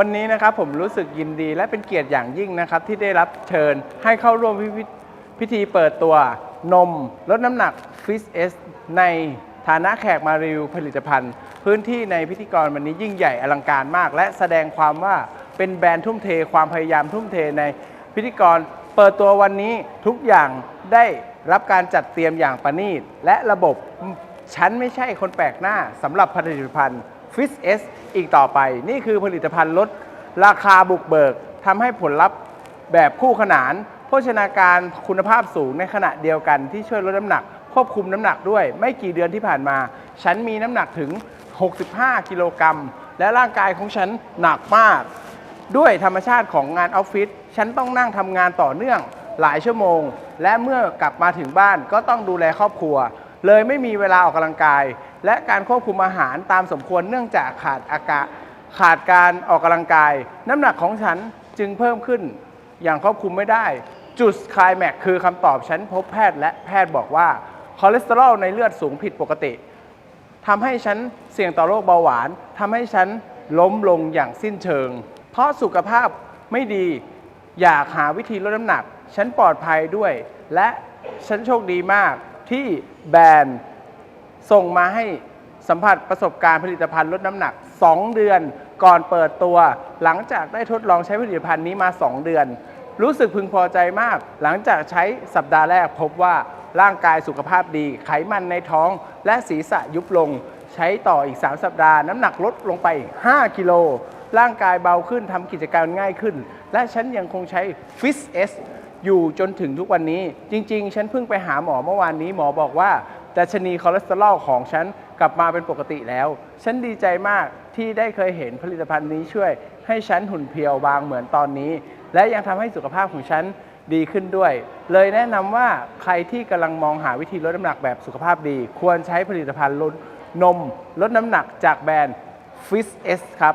วันนี้นะครับผมรู้สึกยินดีและเป็นเกียรติอย่างยิ่งนะครับ ที่ได้รับเชิญให้เข้าร่วมพิพิพิธีเปิดตัวนมลดน้ำหนักฟิสเอสในฐานะแขกมารีวิวผลิตภัณฑ์ พื้นที่ในพิธีกรวันนี้ยิ่งใหญ่อลังการมาก และแสดงความว่าเป็นแบรนด์ทุ่มเท ความพยายามทุ่มเทในพิธีกรเปิดตัววันนี้ทุกอย่างได้รับการจัดเตรียมอย่างประณีต และระบบฉันไม่ใช่คนแปลกหน้าสำหรับผลิตภัณฑ์ f i s S อีกต่อไป นี่คือผลิตภัณฑ์ลดราคาบุกเบิกทำให้ผลลัพธ์แบบคู่ขนาน โภชนาการคุณภาพสูงในขณะเดียวกันที่ช่วยลดน้ำหนัก ควบคุมน้ำหนักด้วย ไม่กี่เดือนที่ผ่านมา ฉันมีน้ำหนักถึง 65 กิโลกรัม และร่างกายของฉันหนักมาก ด้วยธรรมชาติของงานออฟฟิศฉันต้องนั่งทำงานต่อเนื่องหลายชั่วโมง และเมื่อกลับมาถึงบ้านก็ต้องดูแลครอบครัว เลยไม่มีเวลาออกกำลังกาย และการควบคุมอาหารตามสมควรเนื่องจากขาดอากาศขาดการออกกำลังกาย น้ำหนักของฉันจึงเพิ่มขึ้น อย่างควบคุมไม่ได้ จุดคลายแม็กคือคำตอบฉันพบแพทย์และแพทย์บอกว่าคอเลสเตอรอลในเลือดสูงผิดปกติทำให้ฉันเสี่ยงต่อโรคเบาหวานทำให้ฉันล้มลงอย่างสิ้นเชิง เพราะสุขภาพไม่ดีอยากหาวิธีลดน้ำหนัก ฉันปลอดภัยด้วย และฉันโชคดีมาก ที่แบรนด์ส่งมาให้สัมผัสประสบการณ์ผลิตภัณฑ์ลดน้ำหนัก 2 เดือน ก่อนเปิดตัว หลังจากได้ทดลองใช้ผลิตภัณฑ์นี้มา 2 เดือน รู้สึกพึงพอใจมาก หลังจากใช้สัปดาห์แรกพบว่าร่างกายสุขภาพดี ไขมันในท้อง และศีรษะยุบลง ใช้ต่ออีก 3 สัปดาห์ น้ำหนักลดลงไป 5 กิโลร่างกายเบาขึ้นทำกิจการมง่ายขึ้น และฉันยังคงใช้ f i s S อยู่จนถึงทุกวันนี้ จริง ๆ ฉันเพิ่งไปหาหมอเมื่อวานนี้หมอบอกว่าดัชนีคอเลสเตอรอลของฉันกลับมาเป็นปกติแล้ว ฉันดีใจมากที่ได้เคยเห็นผลิตภัณฑ์นี้ช่วย ให้ฉันหุ่นเพียวบางเหมือนตอนนี้ และยังทำให้สุขภาพของฉันดีขึ้นด้วย เลยแนะนำว่าใครที่กำลังมองหาวิธีลดน้ำหนักแบบสุขภาพดี ควรใช้ผลิตภัณฑ์ลดนม ลดน้ำหนักจากแบรนด์ f i s S ครับ